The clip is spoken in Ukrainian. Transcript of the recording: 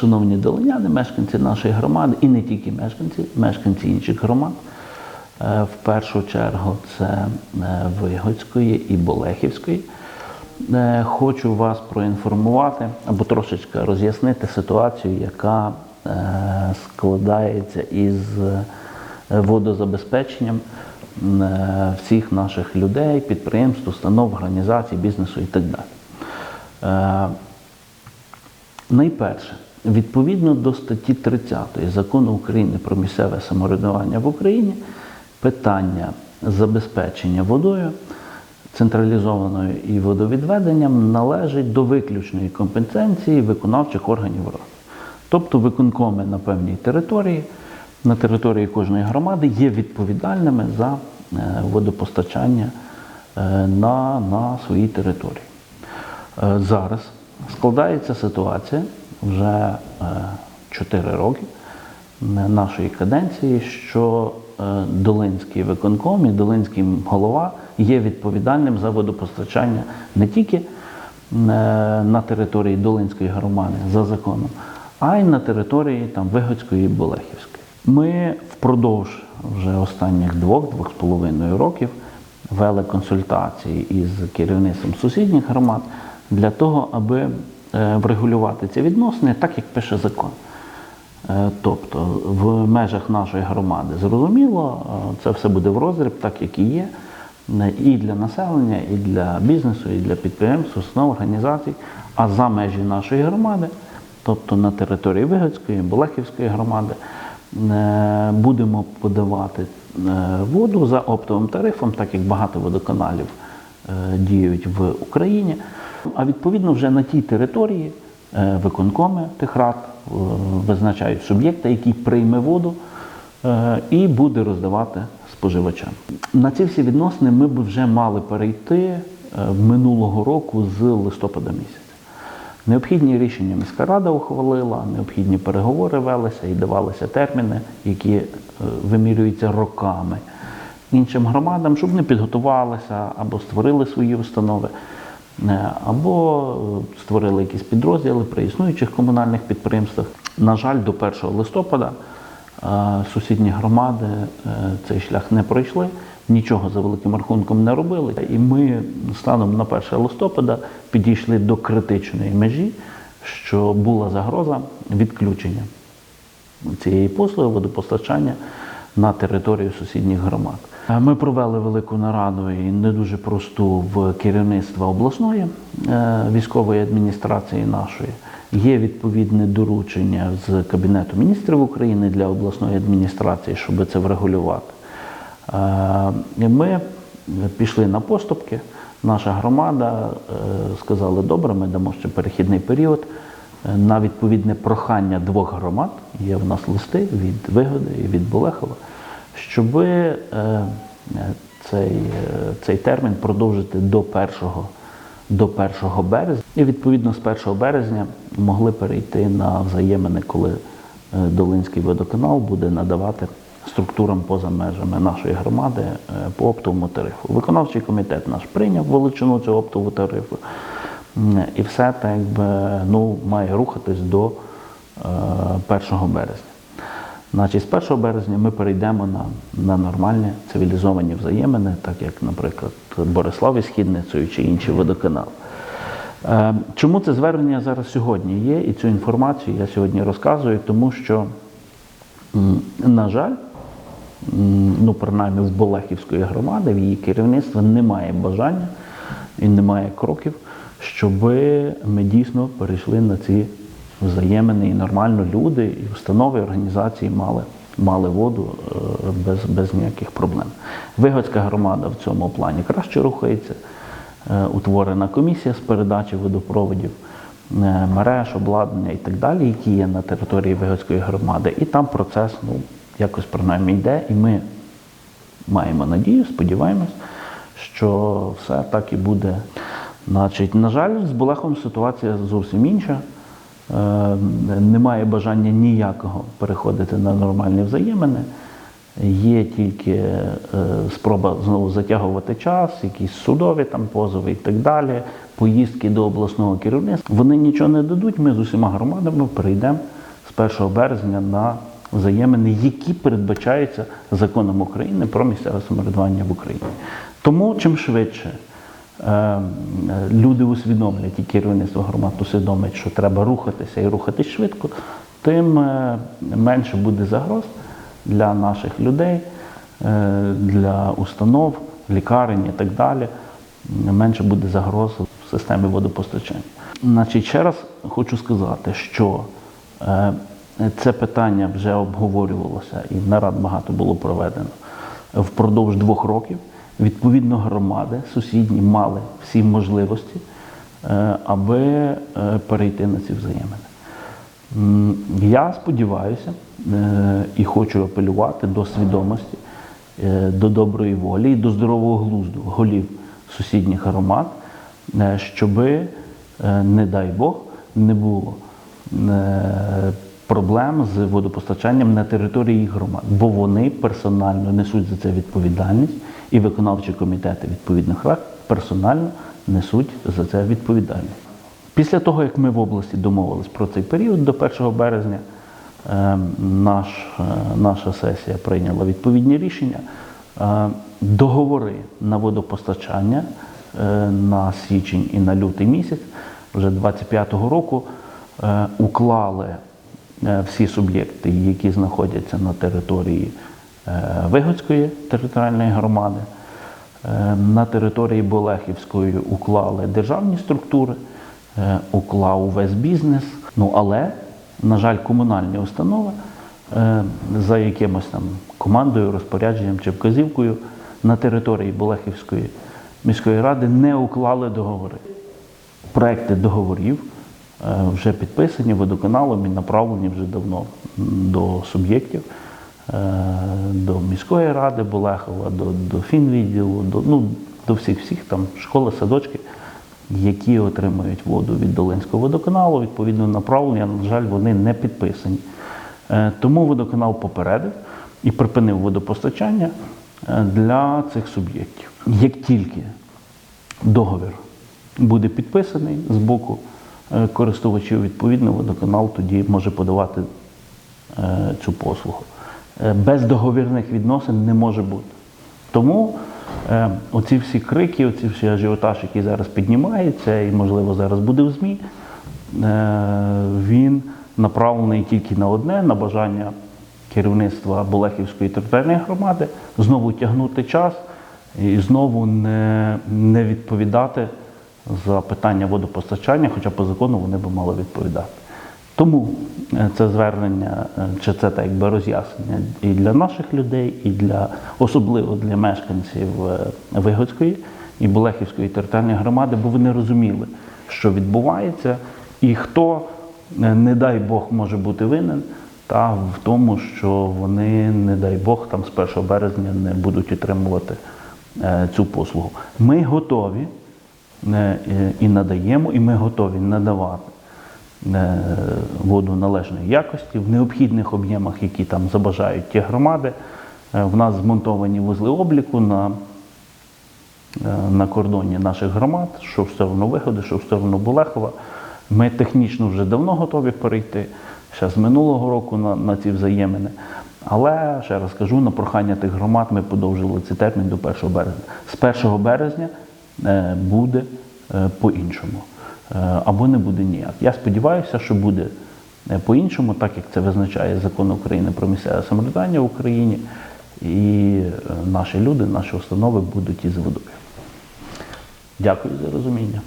шановні долиняни, мешканці нашої громади, і не тільки мешканці, мешканці інших громад. Е, В першу чергу це е, Вигодської і Болехівської. Е, Хочу вас проінформувати або трошечки роз'яснити ситуацію, яка складається із водозабезпеченням всіх наших людей, підприємств, установ, організацій, бізнесу і так далі. Найперше, відповідно до статті 30 закону України про місцеве самоврядування в Україні, питання забезпечення водою централізованою і водовідведенням належить до виключної компетенції виконавчих органів влади. Тобто виконкоми на певній території, на території кожної громади є відповідальними за е, водопостачання е, на, на своїй території. Е, Зараз складається ситуація вже 4 роки е, нашої каденції, що е, Долинський виконком і Долинський голова є відповідальним за водопостачання не тільки е, на території Долинської громади за законом, а й на території там, Вигодської і Болехівської. Ми впродовж вже останніх двох-двох з половиною років вели консультації із керівництвом сусідніх громад для того, аби врегулювати ці відносини так, як пише закон. Е, Тобто в межах нашої громади зрозуміло, е, це все буде в розріб, так як і є, е, і для населення, і для бізнесу, і для підприємств, установ, організацій. А за межі нашої громади, тобто на території Вигодської, Болехівської громади, е, будемо подавати е, воду за оптовим тарифом, так як багато водоканалів е, діють в Україні. А відповідно вже на тій території е, виконкоми тих рад е, визначають суб'єкта, який прийме воду е, і буде роздавати споживачам. На ці всі відносини ми б вже мали перейти минулого року з листопада місяця. Необхідні рішення міська рада ухвалила, необхідні переговори велися і давалися терміни, які вимірюються роками іншим громадам, щоб вони підготувалися або створили свої установи, або е, створили якісь підрозділи при існуючих комунальних підприємствах. На жаль, до 1 листопада е, сусідні громади е, цей шлях не пройшли, нічого за великим рахунком не робили. І ми станом на 1 листопада підійшли до критичної межі, що була загроза відключення цієї послуги водопостачання на територію сусідніх громад. Е, Ми провели велику нараду і не дуже просту в керівництва обласної е, військової адміністрації нашої. Є відповідне доручення з Кабінету міністрів України для обласної адміністрації, щоб це врегулювати. Е, Ми пішли на поступки. Наша громада сказала, добре, ми дамо ще перехідний період. На відповідне прохання двох громад є в нас листи від Вигоди і від Болехова, щоб цей, е, цей термін продовжити до 1, до 1 березня. І відповідно з 1 березня могли перейти на взаємини, коли е, Долинський водоканал буде надавати структурам поза межами нашої громади е, по оптовому тарифу. Виконавчий комітет наш прийняв величину цього оптового тарифу. І все так якби ну, має рухатись до е, 1 березня. Значить, з 1 березня ми перейдемо на, на нормальні цивілізовані взаємини, так як, наприклад, Борислав із Східницею чи інші водоканали. Е, Чому це звернення зараз сьогодні є, і цю інформацію я сьогодні розказую, тому що, на жаль, ну, принаймні в Болехівської громади, в її керівництва немає бажання і немає кроків, щоб ми дійсно перейшли на ці взаємини і нормально люди, і установи, і організації мали, мали воду е, без, без ніяких проблем. Вигодська громада в цьому плані краще рухається. Е, Утворена комісія з передачі водопроводів, е, мереж, обладнання і так далі, які є на території Вигодської громади. І там процес ну, якось принаймні йде, і ми маємо надію, сподіваємось, що все так і буде. Значить, на жаль, з Болехом ситуація зовсім інша. Е, Немає бажання ніякого переходити на нормальні взаємини. Є тільки е, спроба знову затягувати час, якісь судові там позови і так далі. поїздки до обласного керівництва. Вони нічого не дадуть. Ми з усіма громадами перейдемо з 1 березня на взаємини, які передбачаються законом України про місцеве самоврядування в Україні. Тому чим швидше люди усвідомлять і керівництво громад усвідомить, що треба рухатися і рухатись швидко, тим е, менше буде загроз для наших людей, е, для установ, лікарень і так далі. Менше буде загроз в системі водопостачання. Значить, ще раз хочу сказати, що е, це питання вже обговорювалося і нарад багато було проведено впродовж двох років. Відповідно, громади сусідні мали всі можливості, е, аби е, перейти на ці взаємини. Я сподіваюся е, і хочу апелювати до свідомості, до доброї волі і до здорового глузду голів сусідніх громад, щоби, е, не дай Бог, не було проблем з водопостачанням на території їх громад, бо вони персонально несуть за це відповідальність, і виконавчі комітети відповідних рад персонально несуть за це відповідальність. Після того, як ми в області домовились про цей період до 1 березня, е, наш, е, наша сесія прийняла відповідні рішення. Е, Договори на водопостачання е, на січень і на лютий місяць вже 25-го року уклали всі суб'єкти, які знаходяться на території Вигодської територіальної громади. Е, На території Болехівської уклали державні структури, е, уклав увесь бізнес. Ну але, на жаль, комунальні установи е, за якимось там командою, розпорядженням чи вказівкою на території Болехівської міської ради не уклали договори. Проекти договорів е, вже підписані водоканалом і направлені вже давно до суб'єктів, е, до міської ради Болехова, до, до фінвідділу, до, ну, до всіх всіх там школи, садочки, які отримують воду від Долинського водоканалу. Відповідно, направлення, на жаль, вони не підписані. Е, Тому водоканал попередив і припинив водопостачання е, для цих суб'єктів. Як тільки договір буде підписаний з боку е, користувачів, відповідно, водоканал тоді може подавати е, цю послугу. Е, Без договірних відносин не може бути. Тому е, оці всі крики, оці всі ажіотаж, який зараз піднімається, і, можливо, зараз буде в ЗМІ, е, він направлений тільки на одне, на бажання керівництва Болехівської територіальної громади знову тягнути час і знову не, не відповідати за питання водопостачання, хоча по закону вони би мали відповідати. Тому е, це звернення, е, чи це так якби роз'яснення і для наших людей, і для особливо для мешканців е, Вигодської і Болехівської територіальної громади, бо вони розуміли, що відбувається, і хто, не дай Бог, може бути винен, та в тому, що вони, не дай Бог, там з 1 березня не будуть отримувати цю послугу. Ми готові і надаємо, і ми готові надавати воду належної якості в необхідних об'ємах, які там забажають ті громади. Е, В нас змонтовані вузли обліку на, е, на кордоні наших громад, що в сторону Виходи, що в сторону Болехова. Ми технічно вже давно готові перейти, ще з минулого року на, на ці взаємини. Але ще раз кажу, на прохання тих громад ми подовжили цей термін до 1 березня. З 1 березня е, буде е, по-іншому. Е, Або не буде ніяк. Я сподіваюся, що буде е, по-іншому, так як це визначає закон України про місцеве самоврядування в Україні. І е, наші люди, наші установи будуть із водою. Дякую за розуміння.